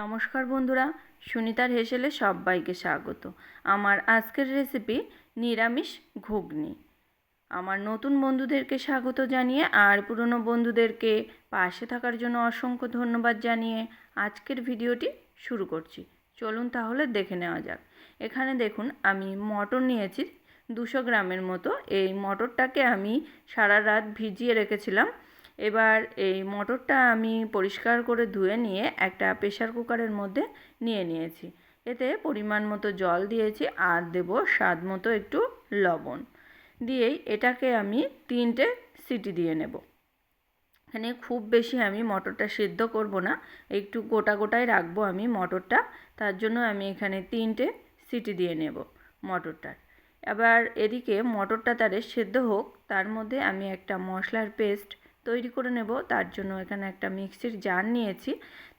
নমস্কার বন্ধুরা, সুনিতার হেসেলে সবাইকে স্বাগত। আমার আজকের রেসিপি নিরামিষ ঘুগনি। আমার নতুন বন্ধুদেরকে স্বাগত জানিয়ে আর পুরনো বন্ধুদেরকে পাশে থাকার জন্য অসংখ্য ধন্যবাদ জানিয়ে আজকের ভিডিওটি শুরু করছি। চলুন তাহলে দেখে নেওয়া যাক। এখানে দেখুন, আমি মটর নিয়েছি। দুশো গ্রামের মতো। এই মটরটাকে আমি সারা রাত ভিজিয়ে রেখেছিলাম। এবার এই মটরটা আমি পরিষ্কার করে ধুয়ে নিয়ে একটা প্রেশার কুকারের মধ্যে নিয়ে নিয়েছি। এতে পরিমাণ মতো জল দিয়েছি আর দেবো স্বাদ মতো একটু লবণ। দিয়েই এটাকে আমি তিনটে সিটি দিয়ে নেব। এখানে খুব বেশি আমি মটরটা সিদ্ধ করব না, একটু গোটা গোটাই রাখব আমি মটরটা, তার জন্য আমি এখানে তিনটে সিটি দিয়ে নেব মটরটার। এবার এদিকে মটরটা তারে সেদ্ধ হোক, তার মধ্যে আমি একটা মশলার পেস্ট তৈরি করে নেব। তার জন্য এখানে একটা মিক্সির জার নিয়েছি।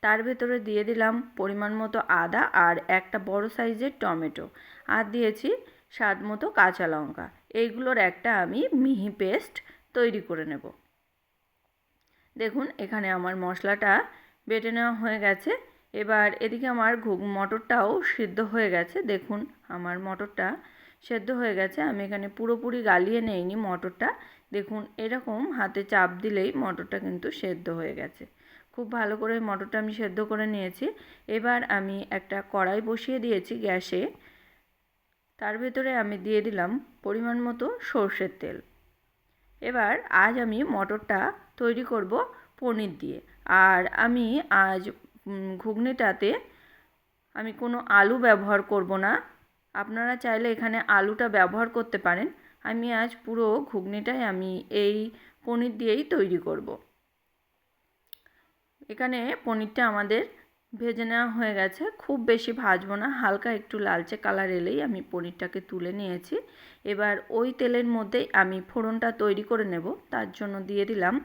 তার ভেতরে দিয়ে দিলাম পরিমাণ মতো আদা আর একটা বড় সাইজের টমেটো। আর দিয়েছি স্বাদ মতো কাঁচা লঙ্কা। এইগুলোর একটা আমি মিহি পেস্ট তৈরি করে নেব। দেখুন, এখানে আমার মশলাটা বেটে নেওয়া হয়ে গেছে। এবার এদিকে আমার ঘুগ মটরটাও সিদ্ধ হয়ে গেছে। দেখুন, আমার মটরটা সেদ্ধ হয়ে গেছে। আমি এখানে পুরোপুরি গালিয়ে নেইনি মটরটা। দেখুন, এরকম হাতে চাপ দিলেই মটরটা কিন্তু সেদ্ধ হয়ে গেছে। খুব ভালো করে মটরটা আমি সেদ্ধ করে নিয়েছি। এবার আমি একটা কড়াই বসিয়ে দিয়েছি গ্যাসে। তার ভেতরে আমি দিয়ে দিলাম পরিমাণ মতো সর্ষের তেল। এবার আজ আমি মটরটা তৈরি করব পনির দিয়ে। আর আমি আজ ঘুগনিটাতে আমি কোনো আলু ব্যবহার করব না। আপনারা চাইলে এখানে আলুটা ব্যবহার করতে পারেন। আমি আজ পুরো ঘুগনিটাই আমি এই পনির দিয়েই তৈরি করব। এখানে পনিরটা আমাদের ভেজে নেওয়া হয়ে গেছে। খুব বেশি ভাজবো না, হালকা একটু লালচে কালার এলেই আমি পনিরটাকে তুলে নিয়েছি। এবার ওই তেলের মধ্যেই আমি ফোড়নটা তৈরি করে নেব। তার জন্য দিয়ে দিলাম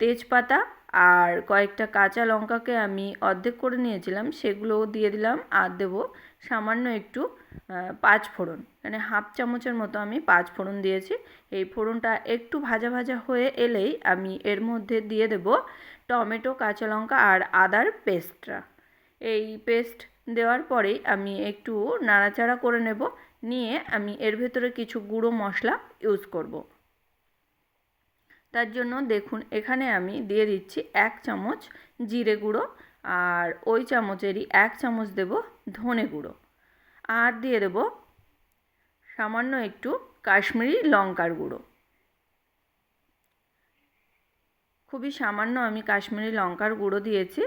তেজপাতা আর কয়েকটা কাঁচা লঙ্কাকে আমি অর্ধেক করে নিয়েছিলাম, সেগুলোও দিয়ে দিলাম আর দেবো সামান্য একটু পাঁচ ফোড়ন। মানে হাফ চামচের মতো আমি পাঁচ ফোড়ন দিয়েছি। এই ফোড়নটা একটু ভাজা ভাজা হয়ে এলেই আমি এর মধ্যে দিয়ে দেব টমেটো, কাঁচা লঙ্কা আর আদার পেস্টটা। এই পেস্ট দেওয়ার পরেই আমি একটু নাড়াচাড়া করে নেব, নিয়ে আমি এর ভেতরে কিছু গুঁড়ো মশলা ইউজ করব। তার জন্য দেখুন, এখানে আমি দিয়ে দিচ্ছি এক চামচ জিরে গুঁড়ো আর ওই চামচেরই এক চামচ দেব ধনে গুঁড়ো। আর দিয়ে দেব সামান্য একটু কাশ্মীরি লঙ্কার গুঁড়ো। খুবই সামান্য আমি কাশ্মীরি লঙ্কার গুঁড়ো দিয়েছি।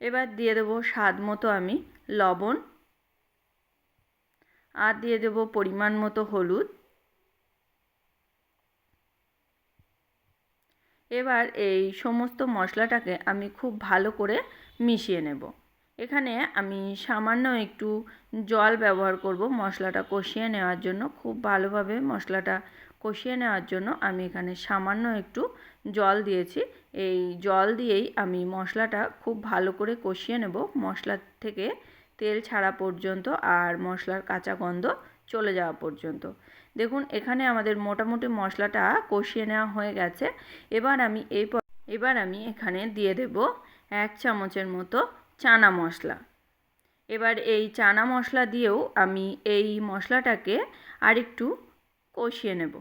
এবার দিয়ে দেবো স্বাদ মতো আমি লবণ। আর দিয়ে দেবো পরিমাণ মতো হলুদ। এবার এই সমস্ত মশলাটাকে আমি খুব ভালো করে মিশিয়ে নেব। এখানে আমি সামান্য একটু জল ব্যবহার করব মশলাটা কষিয়ে নেওয়ার জন্য। খুব ভালোভাবে মশলাটা কষিয়ে নেওয়ার জন্য আমি এখানে সামান্য একটু জল দিয়েছি। এই জল দিয়েই আমি মশলাটা খুব ভালো করে কষিয়ে নেব। মশলা থেকে তেল ছাড়া পর্যন্ত আর মশলার কাঁচা গন্ধ চলে যাওয়া পর্যন্ত। দেখুন, এখানে আমাদের মোটামুটি মশলাটা কষিয়ে নেওয়া হয়ে গেছে। এবার আমি এই এবার আমি এখানে দিয়ে দেব এক চামচের মতো চানা মশলা। এবার এই চানা মশলা দিয়েও আমি এই মশলাটাকে আরেকটু কষিয়ে নেব।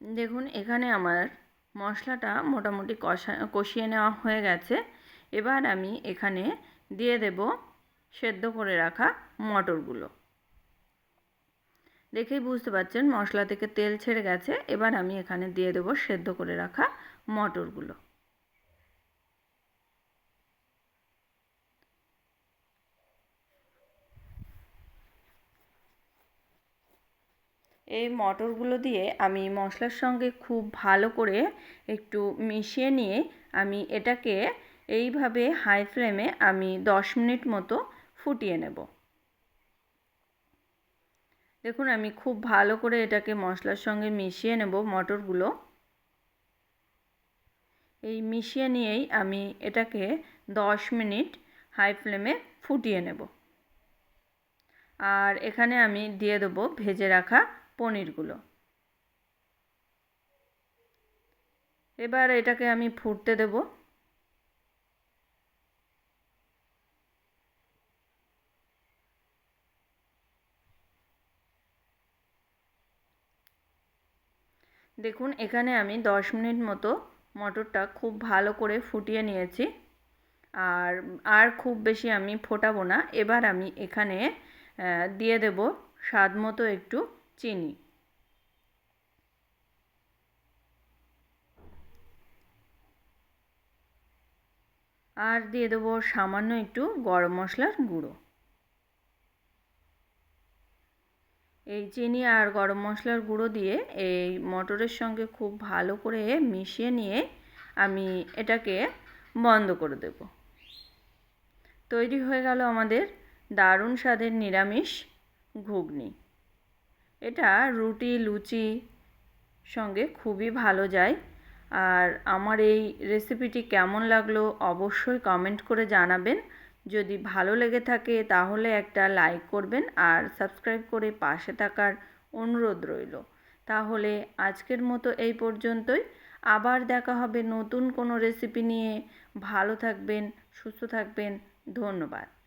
দেখুন, এখানে আমার মশলাটা মোটামুটি কষা কষিয়ে নেওয়া হয়ে গেছে। এবার আমি এখানে দিয়ে দেব সেদ্ধ করে রাখা মটরগুলো। দেখেই বুঝতে পারছেন মশলা থেকে তেল ছেড়ে গেছে, এবার আমি এখানে দিয়ে দেবো সেদ্ধ করে রাখা মটরগুলো। এই মটরগুলো দিয়ে আমি মশলার সঙ্গে খুব ভালো করে একটু মিশিয়ে নিয়ে আমি এটাকে এইভাবে হাই ফ্লেমে আমি দশ মিনিট মতো ফুটিয়ে নেব। দেখুন, আমি খুব ভালো করে এটাকে মশলার সঙ্গে মিশিয়ে নেব মটরগুলো। এই মিশিয়ে নিয়েই আমি এটাকে দশ মিনিট হাই ফ্লেমে ফুটিয়ে নেব। আর এখানে আমি দিয়ে দেবো ভেজে রাখা পনিরগুলো। এবার এটাকে আমি ফুটতে দেব। দেখুন, এখানে আমি দশ মিনিট মতো মটরটা খুব ভালো করে ফুটিয়ে নিয়েছি। আর আর খুব বেশি আমি ফোটাবো না। এবার আমি এখানে দিয়ে দেব স্বাদ মতো একটু চিনি। আর দিয়ে দেবো সামান্য একটু গরম মশলার গুঁড়ো। এই চিনি আর গরম মশলার গুঁড়ো দিয়ে এই মটরের সঙ্গে খুব ভালো করে মিশিয়ে নিয়ে আমি এটাকে বন্ধ করে দেব। তৈরি হয়ে গেল আমাদের দারুণ স্বাদের নিরামিষ ঘুগনি। এটা রুটি, লুচি সঙ্গে খুবই ভালো যায়। আর আমার এই রেসিপিটি কেমন লাগল অবশ্যই কমেন্ট করে জানাবেন। যদি ভালো লেগে থাকে তাহলে একটা লাইক করবেন আর সাবস্ক্রাইব করে পাশে থাকার অনুরোধ রইল। তাহলে আজকের মতো এই পর্যন্তই। আবার দেখা হবে নতুন কোনো রেসিপি নিয়ে। ভালো থাকবেন, সুস্থ থাকবেন। ধন্যবাদ।